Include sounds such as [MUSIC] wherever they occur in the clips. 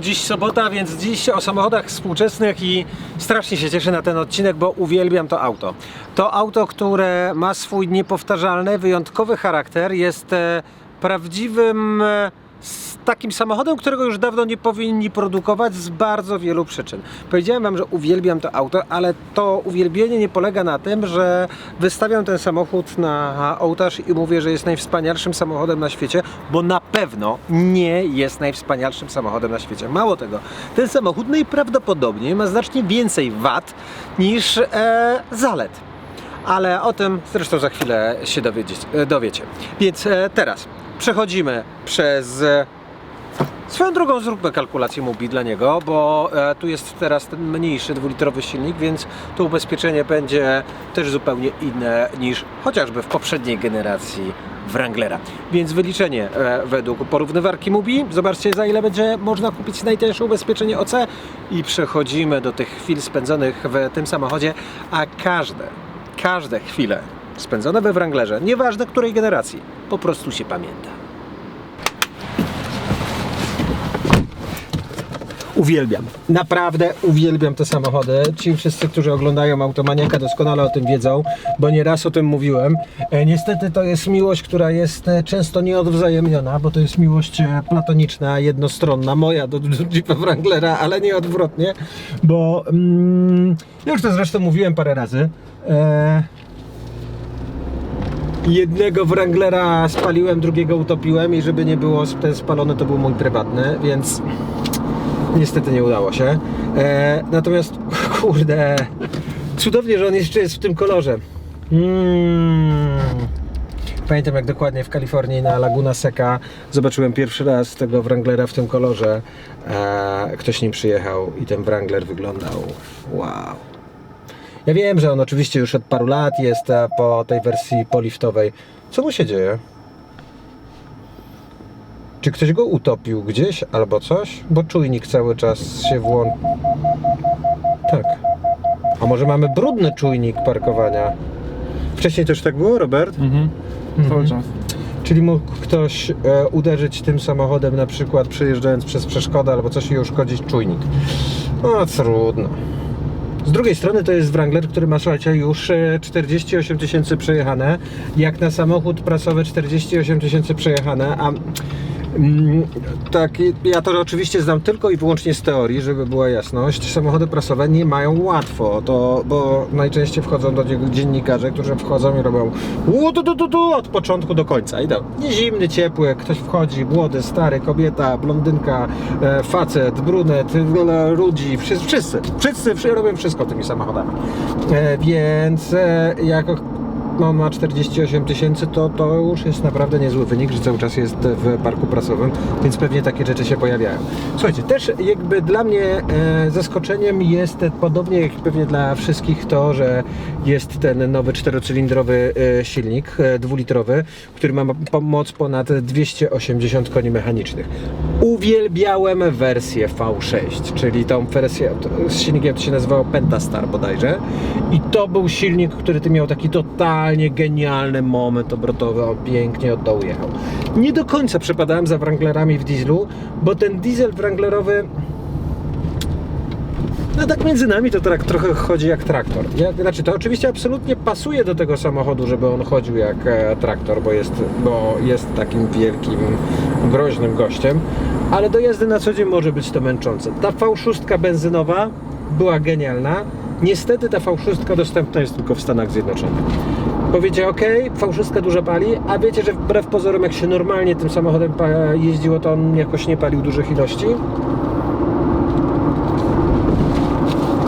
Dziś sobota, więc dziś o samochodach współczesnych i strasznie się cieszę na ten odcinek, bo uwielbiam to auto. To auto, które ma swój niepowtarzalny, wyjątkowy charakter, jest e, prawdziwym e, takim samochodem, którego już dawno nie powinni produkować z bardzo wielu przyczyn. Powiedziałem Wam, że uwielbiam to auto, ale to uwielbienie nie polega na tym, że wystawiam ten samochód na ołtarz i mówię, że jest najwspanialszym samochodem na świecie, bo na pewno nie jest najwspanialszym samochodem na świecie. Mało tego, ten samochód najprawdopodobniej ma znacznie więcej wad niż e, zalet. Ale o tym zresztą za chwilę się dowiedzieć, e, dowiecie. Więc e, teraz przechodzimy przez. Swoją drogą zróbmy kalkulację MUBI dla niego, bo e, tu jest teraz ten mniejszy dwulitrowy silnik, więc to ubezpieczenie będzie też zupełnie inne niż chociażby w poprzedniej generacji Wranglera. Więc wyliczenie e, według porównywarki MUBI. Zobaczcie za ile będzie można kupić najtańsze ubezpieczenie OC i przechodzimy do tych chwil spędzonych w tym samochodzie, a każde każde chwile spędzone we Wranglerze, nieważne której generacji, po prostu się pamięta. Uwielbiam. Naprawdę uwielbiam te samochody. Ci wszyscy, którzy oglądają Automaniaka doskonale o tym wiedzą, bo nieraz o tym mówiłem. E, niestety to jest miłość, która jest e, często nieodwzajemniona, bo to jest miłość e, platoniczna, jednostronna, moja do, Jeepa Wranglera, ale nie odwrotnie, bo mm, już to zresztą mówiłem parę razy. E, Jednego Wranglera spaliłem, drugiego utopiłem i żeby nie było ten spalony, to był mój prywatny, więc niestety nie udało się. E, natomiast, [LAUGHS] kurde, cudownie, że on jeszcze jest w tym kolorze. Mm. Pamiętam jak dokładnie w Kalifornii na Laguna Seca zobaczyłem pierwszy raz tego Wranglera w tym kolorze. E, ktoś nim przyjechał i ten Wrangler wyglądał wow. Ja wiem, że on oczywiście już od paru lat jest po tej wersji poliftowej. Co mu się dzieje? Czy ktoś go utopił gdzieś albo coś? Bo czujnik cały czas się włącza. Tak. A może mamy brudny czujnik parkowania? Wcześniej też tak było, Robert? Mhm. Cały czas. Czyli mógł ktoś e, uderzyć tym samochodem na przykład przejeżdżając przez przeszkodę albo coś i uszkodzić czujnik. No trudno. Z drugiej strony to jest Wrangler, który ma słuchajcie już e, 48 tysięcy przejechane. Jak na samochód prasowy 48 tysięcy przejechane, a tak, ja to oczywiście znam tylko i wyłącznie z teorii, żeby była jasność. Samochody prasowe nie mają łatwo, to, bo najczęściej wchodzą do niego dziennikarze, którzy wchodzą i robią tu, od początku do końca. Idą zimny, ciepły, ktoś wchodzi, młody, stary, kobieta, blondynka, e, facet, brunet, ludzi, wszyscy, wszyscy, wszyscy, wszyscy robią wszystko tymi samochodami. E, więc e, jako no, ma 48 tysięcy, to to już jest naprawdę niezły wynik, że cały czas jest w parku prasowym, więc pewnie takie rzeczy się pojawiają. Słuchajcie, też jakby dla mnie e, zaskoczeniem jest podobnie jak pewnie dla wszystkich to, że jest ten nowy czterocylindrowy e, silnik e, dwulitrowy, który ma moc ponad 280 koni mechanicznych. Uwielbiałem wersję V6, czyli tą wersję z silnikiem to się nazywało Pentastar bodajże i to był silnik, który ty miał taki totalnie genialny moment obrotowy, pięknie od dołu jechał. Nie do końca przepadałem za Wranglerami w dieslu, bo ten diesel Wranglerowy no tak między nami to tak trochę chodzi jak traktor. Ja, znaczy to oczywiście absolutnie pasuje do tego samochodu, żeby on chodził jak e, traktor, bo jest, bo jest takim wielkim, groźnym gościem, ale do jazdy na co dzień może być to męczące. Ta V6 benzynowa była genialna. Niestety ta V6 dostępna jest tylko w Stanach Zjednoczonych. Powiecie, ok, V6 dużo pali, a wiecie, że wbrew pozorom jak się normalnie tym samochodem jeździło, to on jakoś nie palił dużych ilości?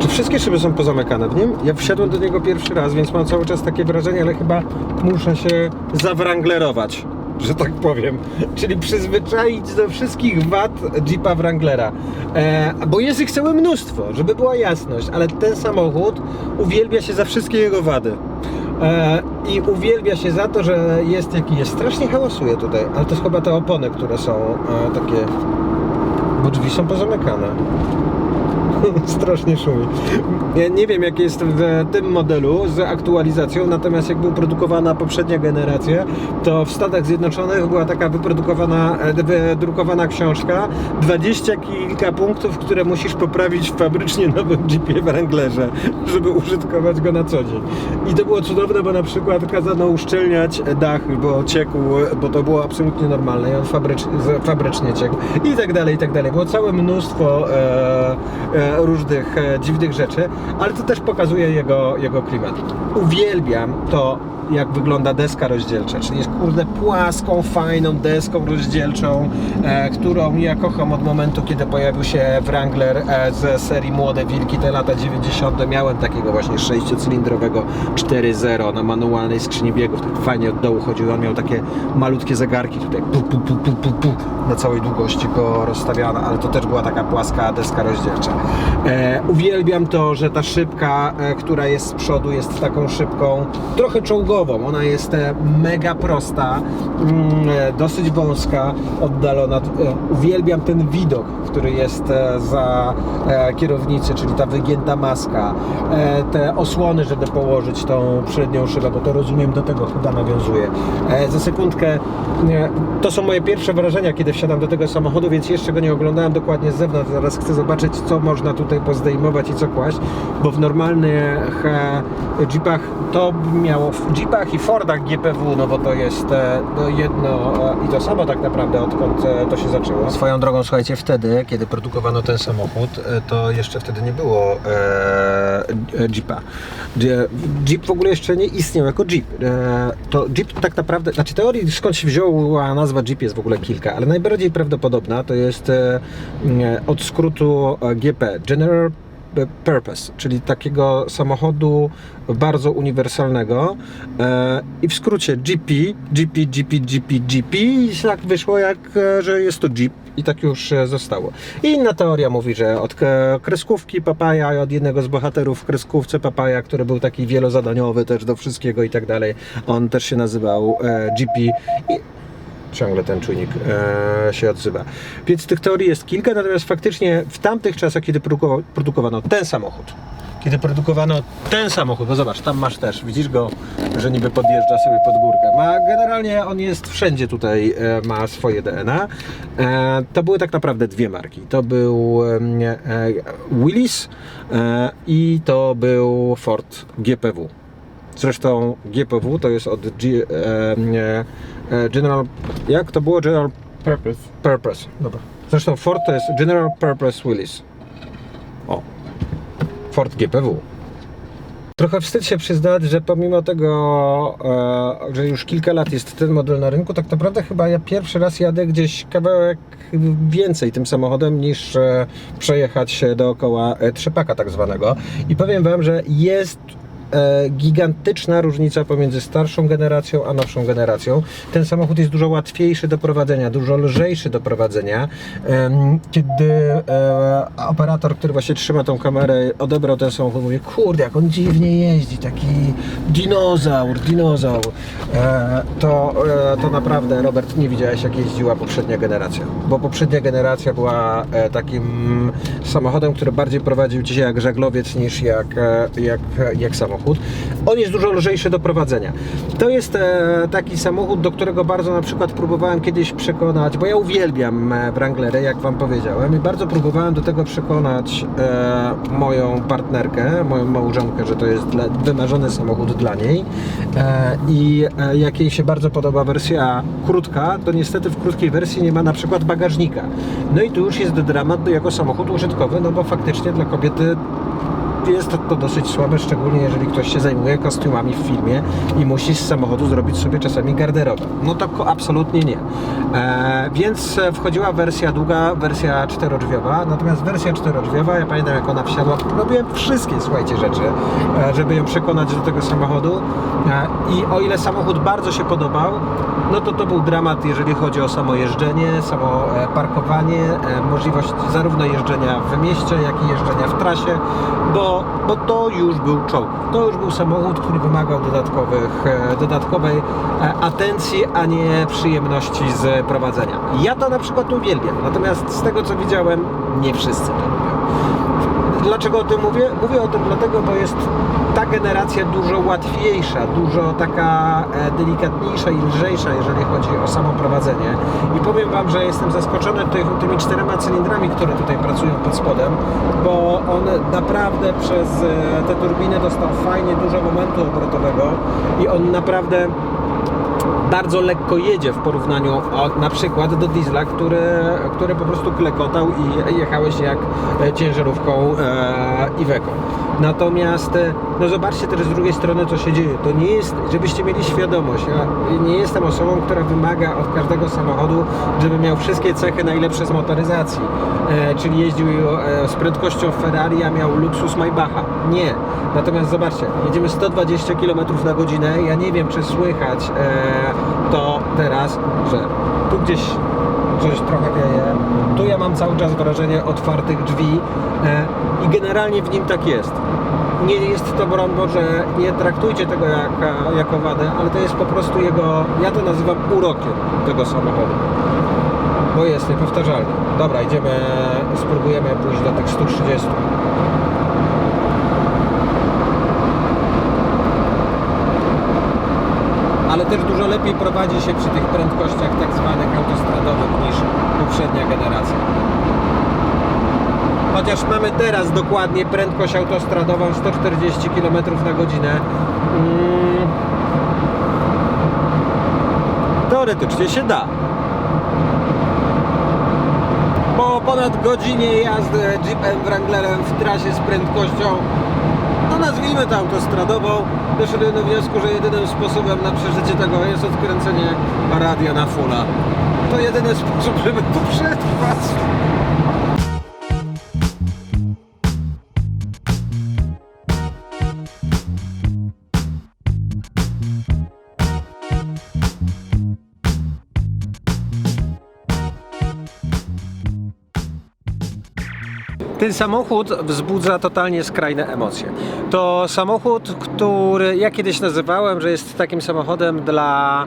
Czy wszystkie szyby są pozamykane w nim? Ja wsiadłem do niego pierwszy raz, więc mam cały czas takie wrażenie, ale chyba muszę się zawranglerować, że tak powiem. [LAUGHS] Czyli przyzwyczaić do wszystkich wad Jeepa Wranglera. E, bo jest ich całe mnóstwo, żeby była jasność, ale ten samochód uwielbia się za wszystkie jego wady. E, I uwielbia się za to, że jest jaki jest. Strasznie hałasuje tutaj, ale to jest chyba te opony, które są e, takie... Bo drzwi są pozamykane. [LAUGHS] Strasznie szumi. Ja nie wiem, jak jest w tym modelu z aktualizacją, natomiast jak była produkowana poprzednia generacja, to w Stanach Zjednoczonych była taka wyprodukowana, e, wydrukowana książka 20 kilka punktów, które musisz poprawić w fabrycznie nowym Jeepie Wranglerze, żeby użytkować go na co dzień. I to było cudowne, bo na przykład kazano uszczelniać dach, bo ciekł, bo to było absolutnie normalne i on fabrycznie ciekł i tak dalej, i tak dalej. Było całe mnóstwo e, e, różnych e, dziwnych rzeczy, ale to też pokazuje jego, jego klimat. Uwielbiam to, jak wygląda deska rozdzielcza, czyli jest kurde płaską, fajną deską rozdzielczą, e, którą ja kocham od momentu, kiedy pojawił się Wrangler e, z serii Młode Wilki, te lata 90. Miałem takiego właśnie sześciocylindrowego 4.0 na manualnej skrzyni biegów, tak fajnie od dołu chodził, on miał takie malutkie zegarki tutaj pu, pu, pu, pu, pu, pu, na całej długości go rozstawiano, ale to też była taka płaska deska rozdzielcza. E, uwielbiam to, że ta szybka, e, która jest z przodu, jest taką szybką, trochę czołgową. Ona jest e, mega prosta, mm, e, dosyć wąska, oddalona. E, uwielbiam ten widok, który jest e, za e, kierownicy, czyli ta wygięta maska, e, te osłony, żeby położyć tą przednią szybę, bo to rozumiem do tego chyba nawiązuje. E, za sekundkę, nie, to są moje pierwsze wrażenia, kiedy wsiadam do tego samochodu, więc jeszcze go nie oglądałem dokładnie z zewnątrz. Zaraz chcę zobaczyć, co można tutaj pozdejmować i co kłaść, bo w normalnych e, Jeepach to miało w Jeepach i Fordach GPW, no bo to jest e, no jedno i to samo tak naprawdę, odkąd e, to się zaczęło. Swoją drogą, słuchajcie, wtedy, kiedy produkowano ten samochód, to jeszcze wtedy nie było e, Jeepa. Je- Jeep w ogóle jeszcze nie istniał jako Jeep. To Jeep tak naprawdę, znaczy teorii skąd się wzięła nazwa Jeep jest w ogóle kilka, ale najbardziej prawdopodobna to jest od skrótu GP, General Purpose, czyli takiego samochodu bardzo uniwersalnego. E, i w skrócie GP, GP, GP, GP, GP i tak wyszło jak, e, że jest to Jeep. I tak już e, zostało. I inna teoria mówi, że od kreskówki Papaja, od jednego z bohaterów w kreskówce Papaja, który był taki wielozadaniowy też do wszystkiego i tak dalej, on też się nazywał GP i ciągle ten czujnik e, się odzywa. Więc tych teorii jest kilka, natomiast faktycznie w tamtych czasach, kiedy produkowa- produkowano ten samochód, kiedy produkowano ten samochód, bo zobacz, tam masz też, widzisz go, że niby podjeżdża sobie pod górkę. Ma, generalnie on jest wszędzie tutaj, e, ma swoje DNA. E, to były tak naprawdę dwie marki. To był e, Willys e, i to był Ford GPW. Zresztą GPW to jest od G, e, e, e, General. Jak to było? General Purpose. Purpose. Dobra. Zresztą Ford to jest General Purpose Willys. O. Ford GPW. Trochę wstyd się przyznać, że pomimo tego, że już kilka lat jest ten model na rynku, tak naprawdę chyba ja pierwszy raz jadę gdzieś kawałek więcej tym samochodem niż przejechać się dookoła trzepaka tak zwanego. I powiem Wam, że jest gigantyczna różnica pomiędzy starszą generacją a nowszą generacją. Ten samochód jest dużo łatwiejszy do prowadzenia, dużo lżejszy do prowadzenia. Kiedy e, operator, który właśnie trzyma tą kamerę, odebrał ten samochód, mówi, kurde, jak on dziwnie jeździ, taki dinozaur, dinozaur. E, To, e, to naprawdę, Robert, nie widziałeś, jak jeździła poprzednia generacja. Bo poprzednia generacja była e, takim samochodem, który bardziej prowadził cię jak żaglowiec niż jak, e, jak, jak samochód. On jest dużo lżejszy do prowadzenia. To jest e, taki samochód, do którego bardzo na przykład próbowałem kiedyś przekonać, bo ja uwielbiam e, Wranglery, jak Wam powiedziałem, i bardzo próbowałem do tego przekonać e, moją partnerkę, moją małżonkę, że to jest wymarzony samochód dla niej. I jak jej się bardzo podoba wersja krótka, to niestety w krótkiej wersji nie ma na przykład bagażnika. No i tu już jest dramat jako samochód użytkowy, no bo faktycznie dla kobiety jest to dosyć słabe, szczególnie jeżeli ktoś się zajmuje kostiumami w filmie i musi z samochodu zrobić sobie czasami garderobę. No to ko- absolutnie nie. E, więc wchodziła wersja długa, wersja czterodrzwiowa, natomiast wersja czterodrzwiowa, ja pamiętam jak ona wsiadła, robiłem wszystkie, słuchajcie, rzeczy, e, żeby ją przekonać do tego samochodu e, i o ile samochód bardzo się podobał, no to to był dramat, jeżeli chodzi o samo jeżdżenie, samo e, parkowanie, możliwość zarówno jeżdżenia w mieście, jak i jeżdżenia w trasie, bo, bo to już był czołg. To już był samochód, który wymagał dodatkowych, e, dodatkowej e, atencji, a nie przyjemności z prowadzenia. Ja to na przykład uwielbiam, natomiast z tego co widziałem, nie wszyscy to lubią. Dlaczego o tym mówię? Mówię o tym dlatego, bo jest ta generacja dużo łatwiejsza, dużo taka e, delikatniejsza i lżejsza, jeżeli chodzi o samo prowadzenie. I powiem Wam, że jestem zaskoczony ty, tymi czterema cylindrami, które tutaj pracują pod spodem, bo on naprawdę przez e, te turbiny dostał fajnie dużo momentu obrotowego i on naprawdę bardzo lekko jedzie w porównaniu na przykład do diesla, który, który po prostu klekotał i jechałeś jak e, ciężarówką e, Iveco. Natomiast e, no zobaczcie też z drugiej strony co się dzieje. To nie jest, żebyście mieli świadomość, ja nie jestem osobą, która wymaga od każdego samochodu, żeby miał wszystkie cechy najlepsze z motoryzacji. E, czyli jeździł e, z prędkością Ferrari, a miał luksus Maybacha. Nie. Natomiast zobaczcie, jedziemy 120 km na godzinę. Ja nie wiem, czy słychać e, to teraz, że tu gdzieś coś trochę wieje. Tu ja mam cały czas wrażenie otwartych drzwi e, i generalnie w nim tak jest. Nie jest to broń Boże, nie traktujcie tego jak, jako wadę, ale to jest po prostu jego, ja to nazywam urokiem tego samochodu. Bo jest niepowtarzalny. Dobra, idziemy, spróbujemy pójść do tych 130. dużo lepiej prowadzi się przy tych prędkościach tak zwanych autostradowych niż poprzednia generacja. Chociaż mamy teraz dokładnie prędkość autostradową 140 km na godzinę. Mm. Teoretycznie się da. Po ponad godzinie jazdy Jeepem Wranglerem w trasie z prędkością nazwijmy to autostradową, doszedłem do wniosku, że jedynym sposobem na przeżycie tego jest odkręcenie radia na fulla. To jedyny sposób, żeby tu przetrwać. Ten samochód wzbudza totalnie skrajne emocje. To samochód, który ja kiedyś nazywałem, że jest takim samochodem dla,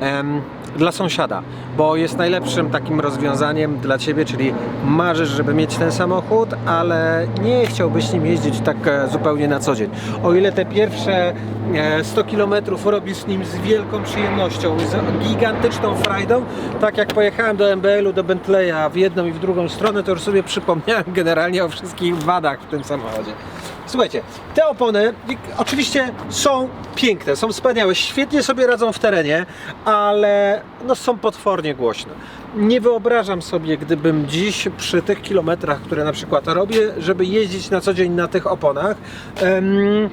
em, dla sąsiada, bo jest najlepszym takim rozwiązaniem dla ciebie, czyli marzysz, żeby mieć ten samochód, ale nie chciałbyś nim jeździć tak e, zupełnie na co dzień. O ile te pierwsze e, 100 km robisz nim z wielką przyjemnością, z gigantyczną frajdą, tak jak pojechałem do MBL-u, do Bentleya w jedną i w drugą stronę, to już sobie przypomniałem [LAUGHS] generalnie o wszystkich wadach w tym samochodzie. Słuchajcie, te opony oczywiście są piękne, są wspaniałe, świetnie sobie radzą w terenie, ale no, są potwornie głośne. Nie wyobrażam sobie, gdybym dziś przy tych kilometrach, które na przykład robię, żeby jeździć na co dzień na tych oponach. em,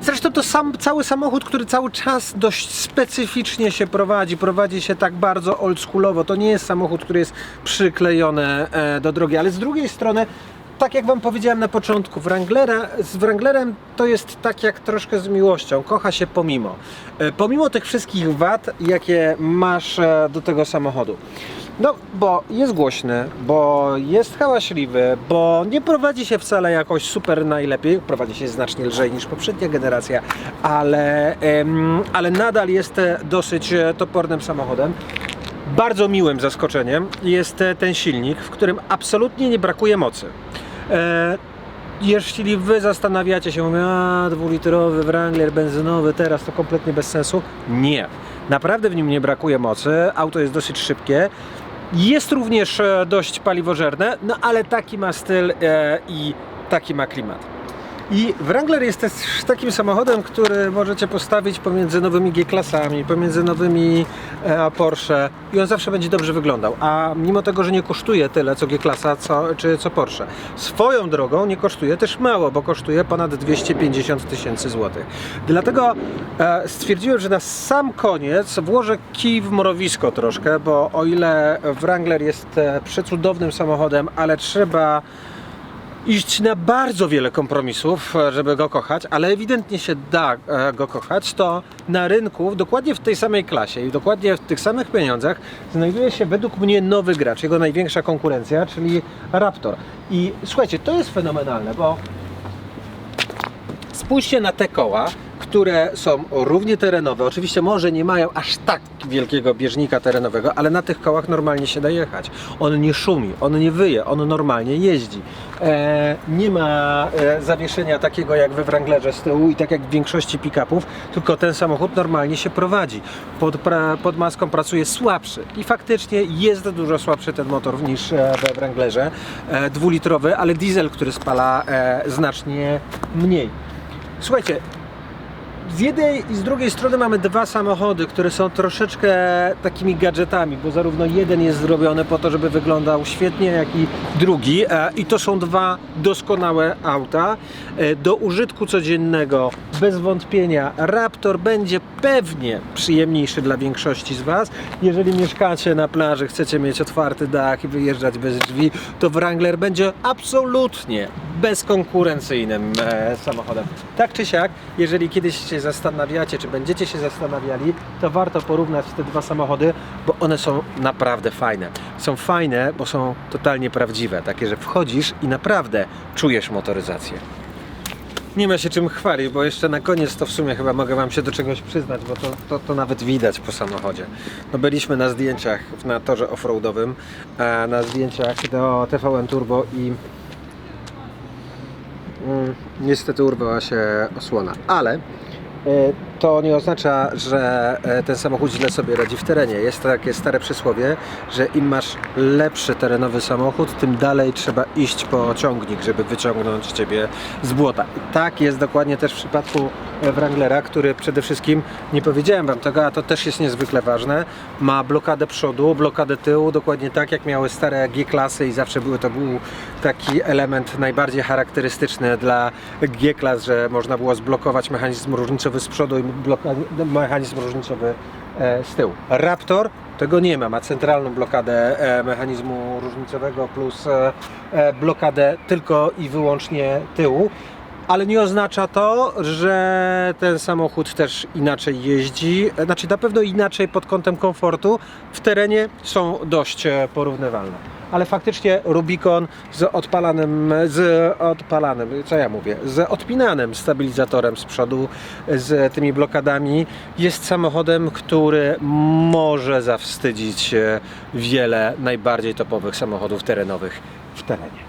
Zresztą to sam, cały samochód, który cały czas dość specyficznie się prowadzi, prowadzi się tak bardzo oldschoolowo. To nie jest samochód, który jest przyklejony e, do drogi, ale z drugiej strony, tak jak Wam powiedziałem na początku, Wranglera, z Wranglerem to jest tak jak troszkę z miłością, kocha się pomimo. E, pomimo tych wszystkich wad, jakie masz e, do tego samochodu. No, bo jest głośny, bo jest hałaśliwy, bo nie prowadzi się wcale jakoś super najlepiej, prowadzi się znacznie lżej niż poprzednia generacja, ale, ale nadal jest e, dosyć topornym samochodem. Bardzo miłym zaskoczeniem jest ten silnik, w którym absolutnie nie brakuje mocy. E, jeśli wy zastanawiacie się, mówię, a dwulitrowy Wrangler benzynowy, teraz to kompletnie bez sensu. Nie. Naprawdę w nim nie brakuje mocy. Auto jest dosyć szybkie. Jest również e, dość paliwożerne, no ale taki ma styl e, i taki ma klimat. I Wrangler jest też takim samochodem, który możecie postawić pomiędzy nowymi G-klasami, pomiędzy nowymi e, Porsche i on zawsze będzie dobrze wyglądał. A mimo tego, że nie kosztuje tyle co G-klasa co, czy co Porsche. Swoją drogą nie kosztuje też mało, bo kosztuje ponad 250 tysięcy złotych. Dlatego e, stwierdziłem, że na sam koniec włożę kij w mrowisko troszkę, bo o ile Wrangler jest e, przecudownym samochodem, ale trzeba iść na bardzo wiele kompromisów, e, żeby go kochać, ale ewidentnie się da e, go kochać, to na rynku, dokładnie w tej samej klasie i dokładnie w tych samych pieniądzach znajduje się według mnie nowy gracz, jego największa konkurencja, czyli Raptor. I słuchajcie, to jest fenomenalne, bo spójrzcie na te koła, które są równie terenowe. Oczywiście może nie mają aż tak wielkiego bieżnika terenowego, ale na tych kołach normalnie się da jechać. On nie szumi, on nie wyje, on normalnie jeździ. E, nie ma e, zawieszenia takiego jak we Wranglerze z tyłu i tak jak w większości pick-upów, tylko ten samochód normalnie się prowadzi. Pod, pra, pod maską pracuje słabszy i faktycznie jest dużo słabszy ten motor niż e, we Wranglerze. E, dwulitrowy, ale diesel, który spala e, znacznie mniej. Słuchajcie, z jednej i z drugiej strony mamy dwa samochody, które są troszeczkę takimi gadżetami, bo zarówno jeden jest zrobiony po to, żeby wyglądał świetnie, jak i drugi. E, I to są dwa doskonałe auta. E, Do użytku codziennego bez wątpienia Raptor będzie pewnie przyjemniejszy dla większości z Was. Jeżeli mieszkacie na plaży, chcecie mieć otwarty dach i wyjeżdżać bez drzwi, to Wrangler będzie absolutnie bezkonkurencyjnym e, samochodem. Tak czy siak, jeżeli kiedyś się zastanawiacie, czy będziecie się zastanawiali, to warto porównać te dwa samochody, bo one są naprawdę fajne. Są fajne, bo są totalnie prawdziwe, takie, że wchodzisz i naprawdę czujesz motoryzację. Nie ma się czym chwalić, bo jeszcze na koniec to w sumie chyba mogę Wam się do czegoś przyznać, bo to, to, to nawet widać po samochodzie. No byliśmy na zdjęciach na torze offroadowym, na zdjęciach do TVN Turbo i Mm, niestety urwała się osłona, ale e, to nie oznacza, że e, ten samochód źle sobie radzi w terenie. Jest takie stare przysłowie, że im masz lepszy terenowy samochód, tym dalej trzeba iść po ciągnik, żeby wyciągnąć Ciebie z błota. I tak jest dokładnie też w przypadku Wranglera, który przede wszystkim, nie powiedziałem Wam tego, a to też jest niezwykle ważne, ma blokadę przodu, blokadę tyłu, dokładnie tak jak miały stare G-klasy i zawsze były, to był taki element najbardziej charakterystyczny dla G-klas, że można było zblokować mechanizm różnicowy z przodu i mechanizm różnicowy e, z tyłu. Raptor tego nie ma, ma centralną blokadę e, mechanizmu różnicowego plus e, blokadę tylko i wyłącznie tyłu. Ale nie oznacza to, że ten samochód też inaczej jeździ. Znaczy na pewno inaczej pod kątem komfortu. W terenie są dość porównywalne. Ale faktycznie Rubicon z odpalanym, z odpalanym, co ja mówię, z odpinanym stabilizatorem z przodu, z tymi blokadami, jest samochodem, który może zawstydzić wiele najbardziej topowych samochodów terenowych w terenie.